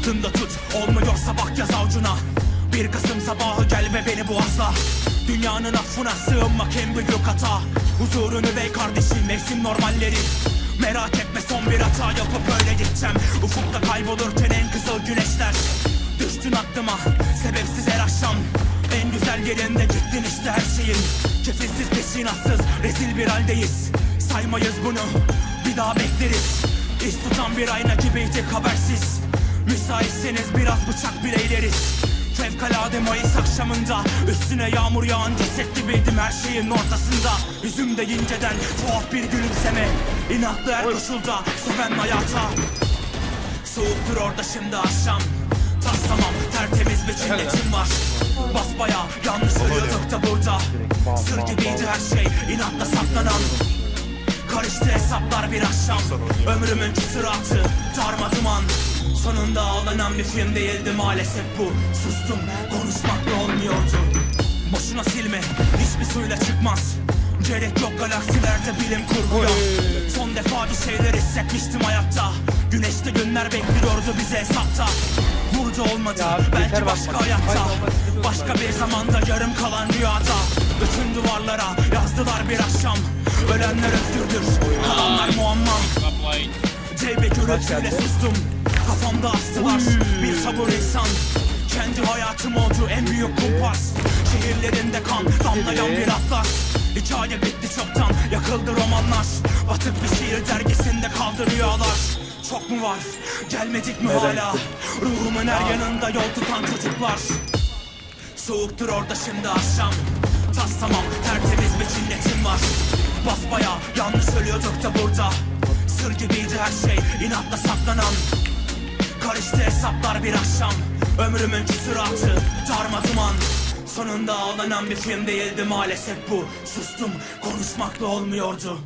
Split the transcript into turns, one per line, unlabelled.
Avucunda tut olmuyorsa bak yaz avucuna. Bir Kasım sabahı gel ve beni boğazla Dünyanın affına sığınmak en büyük hata. Huzurunu bey kardeşim mevsim normalleri. Merak etme son bir hata yapıp öyle gideceğim Ufukta kaybolurken en kızıl güneşler. Düştün aklıma sebepsiz her akşam. En güzel yerinde gittin işte her şeyin. Kefilsiz peşinatsız rezil bir haldeyiz. Saymayız bunu bir daha bekleriz. İş tutan bir ayna gibiydik habersiz Müsaitseniz biraz bıçak bileyleriz. Fevkalade Mayıs akşamında Üstüne yağmur yağan ceset gibiydim her şeyin ortasında. Yüzümde inceden tuhaf bir gülümseme. İnatlı her koşulda seven hayata. Soğuktur orada şimdi akşam. Tas tamam tertemiz bir cinnetim var. Basbaya yanlış ölüyorduk da burada. Sır gibiydi her şey inatla saklanan Karıştı hesaplar bir akşam. Ömrümün küsuratı darma duman. Sonunda ağlanan bir film değildi maalesef bu. Sustum konuşmakla olmuyordu. Boşuna silme hiçbir suyla çıkmaz. Gerek yok galaksilerde bilim kurguya. Son defa bir şeyler hissetmiştim hayatta. Güneşte günler bekliyordu bize hesapta. Burada olmadı belki başka hayatta. Başka bir zamanda yarım kalan rüyada. Bütün duvarlara yazdılar bir akşam Ölenler özgürdür kalanlar muamma. Ceybe gürültüyle sustum. Kafamda astılar bir sabır insan Kendi hayatım oldu. En büyük kumpas. Şehirlerinde kan. Damlayan bir atlas. Hikaye bitti çoktan. Yakıldı romanlar. Batık bir şiir dergisinde kaldı rüyalar Çok mu var? Gelmedik mi hala? Ruhumun her yanında yol tutan çocuklar. Soğuktur orada şimdi akşam Tas tamam tertemiz bir cinnetim var. Basbaya yanlış ölüyorduk da burada. Sır gibiydi her şey inatla saklanan. Karıştı hesaplar bir akşam Ömrümün küsuratı darma duman. Sonunda ağlanan bir film değildi maalesef bu Sustum konuşmakla olmuyordu